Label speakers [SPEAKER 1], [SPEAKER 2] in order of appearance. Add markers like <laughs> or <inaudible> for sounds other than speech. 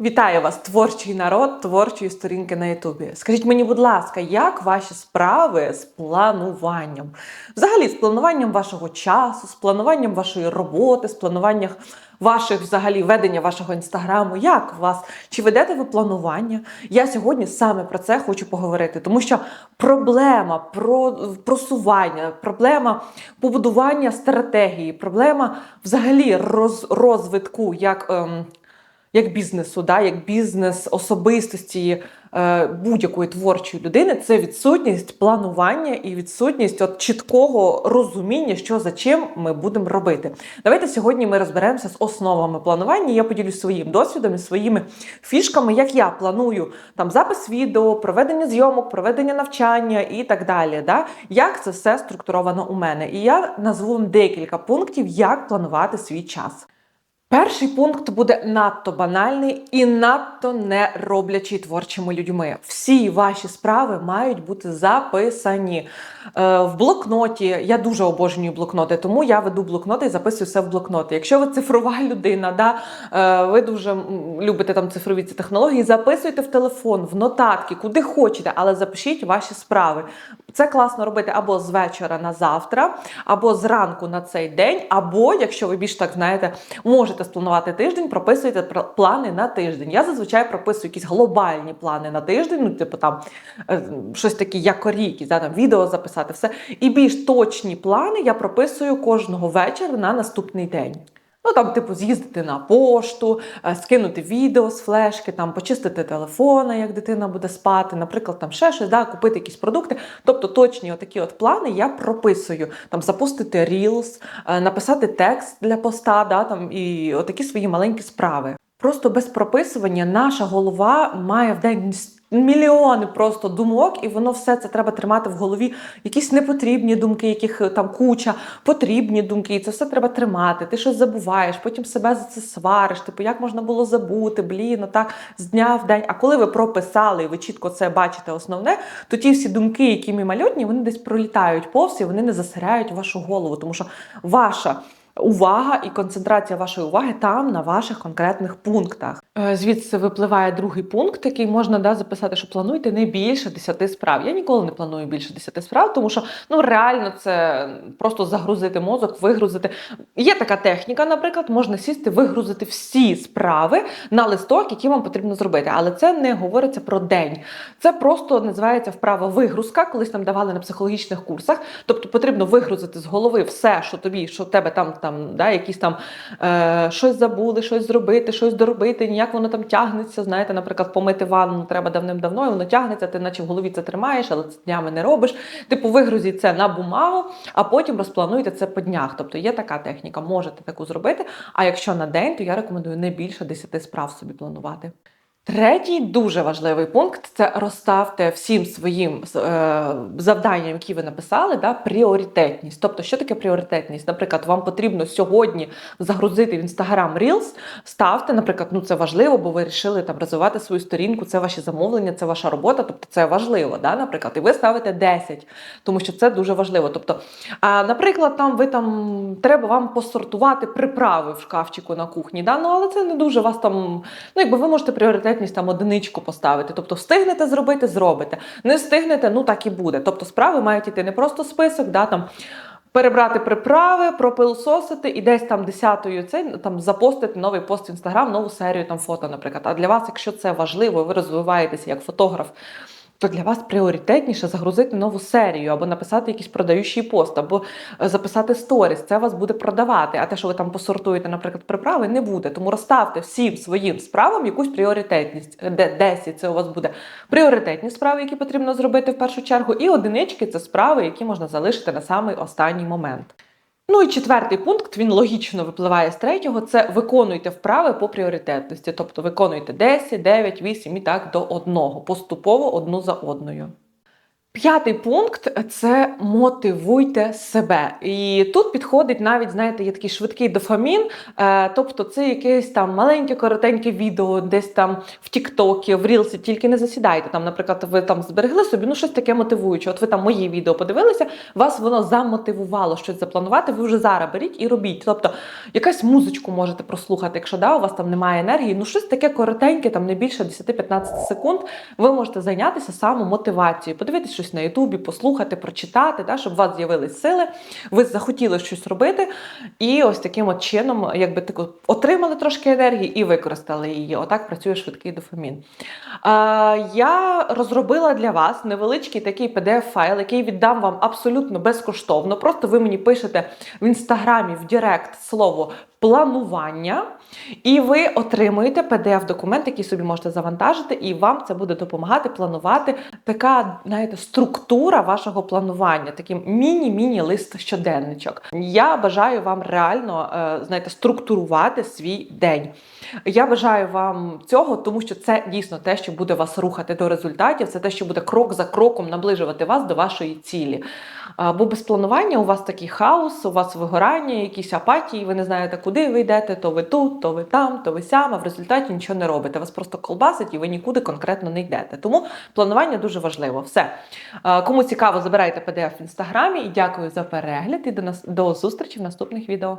[SPEAKER 1] Вітаю вас, творчий народ, творчої сторінки на Ютубі. Скажіть мені, будь ласка, як ваші справи з плануванням? Взагалі, з плануванням вашого часу, з плануванням вашої роботи, з плануванням ваших взагалі ведення вашого інстаграму? Як вас? Чи ведете ви планування? Я сьогодні саме про це хочу поговорити, тому що проблема про просування, проблема побудування стратегії, проблема взагалі роз, розвитку як. Ем, як бізнесу, да, як бізнес особистості е, будь-якої творчої людини, це відсутність планування і відсутність от чіткого розуміння, що за чим ми будемо робити. Давайте сьогодні ми розберемося з основами планування. Я поділюсь своїм досвідом і своїми фішками, як я планую там запис відео, проведення зйомок, проведення навчання і так далі. Да? Як це все структуровано у мене? І я назву вам декілька пунктів, як планувати свій час. Перший пункт буде надто банальний і надто не роблячий творчими людьми. Всі ваші справи мають бути записані Е, в блокноті. Я дуже обожнюю блокноти, тому я веду блокноти і записую все в блокноти. Якщо ви цифрова <laughs> людина, да, е, ви дуже любите там цифрові ці технології, записуйте в телефон, в нотатки, куди хочете, але запишіть ваші справи. Це класно робити або з вечора на завтра, або зранку на цей день, або, якщо ви більш так знаєте, можете спланувати тиждень, прописуєте плани на тиждень. Я зазвичай прописую якісь глобальні плани на тиждень, ну, типу там е, щось такі як якісь, да, там відео записати, все. І більш точні плани я прописую кожного вечора на наступний день. Ну там, типу, з'їздити на пошту, е, скинути відео з флешки, там почистити телефона, як дитина буде спати, наприклад, там ще щось, да, купити якісь продукти. Тобто точні отакі от плани я прописую. Там запустити Reels, е, написати текст для поста, да, там, і отакі свої маленькі справи. Просто без прописування наша голова має в день мільйони просто думок, і воно все це треба тримати в голові. Якісь непотрібні думки, яких е, там куча, потрібні думки, і це все треба тримати. Ти щось забуваєш, потім себе за це свариш. Типу, як можна було забути, блін, отак з дня в день. А коли ви прописали, і ви чітко це бачите основне, то ті всі думки, які мимольотні, вони десь пролітають повз і вони не засиряють вашу голову, тому що ваша. Увага і концентрація вашої уваги там на ваших конкретних пунктах. Е, Звідси випливає другий пункт, який можна да, записати, що плануйте не більше 10 справ. Я ніколи не планую більше 10 справ, тому що ну реально це просто загрузити мозок, вигрузити. Є така техніка, наприклад, можна сісти, вигрузити всі справи на листок, які вам потрібно зробити. Але це не говориться про день. Це просто називається вправа вигрузка, колись нам давали на психологічних курсах. Тобто потрібно вигрузити з голови все, що тобі, що в тебе там, там да, якісь там е, щось забули, щось зробити, щось доробити, ніяк воно там тягнеться. Знаєте, наприклад, помити ванну треба давним-давно, і воно тягнеться, ти наче в голові це тримаєш, але це днями не робиш. Типу, вигрузіть це на бумагу, а потім розплануйте це по днях. Тобто є така техніка, можете таку зробити. А якщо на день, то я рекомендую не більше 10 справ собі планувати. Третій дуже важливий пункт це розставте всім своїм е, завданням, які ви написали, да, пріоритетність. Тобто, що таке пріоритетність? Наприклад, вам потрібно сьогодні загрузити в Instagram Reels, ставте, наприклад, ну це важливо, бо ви вирішили там розвивати свою сторінку, це ваші замовлення, це ваша робота, тобто це важливо, да, наприклад, і ви ставите 10, тому що це дуже важливо. Тобто, а, наприклад, там ви там треба вам посортувати приправи в шкафчику на кухні, да, ну але це не дуже вас там. Ну, якби ви можете пріоритетність там одиничку поставити. Тобто, встигнете зробити, зробите. Не встигнете, ну так і буде. Тобто, справи мають іти не просто список, да, там. Перебрати приправи, пропилососити і десь там десятою цей там запостити новий пост в інстаграм, нову серію там фото, наприклад. А для вас, якщо це важливо, ви розвиваєтеся як фотограф, то для вас пріоритетніше загрузити нову серію, або написати якийсь продаючий пост, або е, записати сторіс. Це вас буде продавати. А те, що ви там посортуєте, наприклад, приправи, не буде. Тому розставте всім своїм справам якусь пріоритетність. Де 10 це у вас буде пріоритетні справи, які потрібно зробити в першу чергу, і одинички це справи, які можна залишити на самий останній момент. Ну і четвертий пункт, він логічно випливає з третього, це виконуйте вправи по пріоритетності. Тобто виконуйте 10, 9, 8 і так до одного, поступово одну за одною. П'ятий пункт це мотивуйте себе. І тут підходить навіть, знаєте, є такий швидкий дофамін, е, тобто це якесь там маленьке, коротеньке відео, десь там в Тіктокі, в Рілсі, тільки не засідайте. Там, наприклад, ви там зберегли собі ну щось таке мотивуюче. От ви там мої відео подивилися, вас воно замотивувало щось запланувати. Ви вже зараз беріть і робіть. Тобто, якась музичку можете прослухати, якщо да, у вас там немає енергії, ну щось таке коротеньке, там не більше 10-15 секунд. Ви можете зайнятися самомотивацією, подивитися щось на Ютубі, послухати, прочитати, да, щоб у вас з'явились сили, ви захотіли щось робити, і ось таким от чином, якби таку отримали трошки енергії і використали її. Отак працює швидкий дофамін. А, я розробила для вас невеличкий такий PDF-файл, який віддам вам абсолютно безкоштовно. Просто ви мені пишете в інстаграмі в Директ слово планування, і ви отримуєте PDF-документ, який собі можете завантажити, і вам це буде допомагати планувати така, знаєте, структура вашого планування, такий міні-міні лист щоденничок. Я бажаю вам реально, е, знаєте, структурувати свій день. Я бажаю вам цього, тому що це дійсно те, що буде вас рухати до результатів, це те, що буде крок за кроком наближувати вас до вашої цілі. Бо без планування у вас такий хаос, у вас вигорання, якісь апатії, ви не знаєте, куди ви йдете, то ви тут, то ви там, то ви сям, а в результаті нічого не робите. Вас просто колбасить і ви нікуди конкретно не йдете. Тому планування дуже важливо. Все. Кому цікаво, забирайте PDF в інстаграмі і дякую за перегляд і до нас до зустрічі в наступних відео.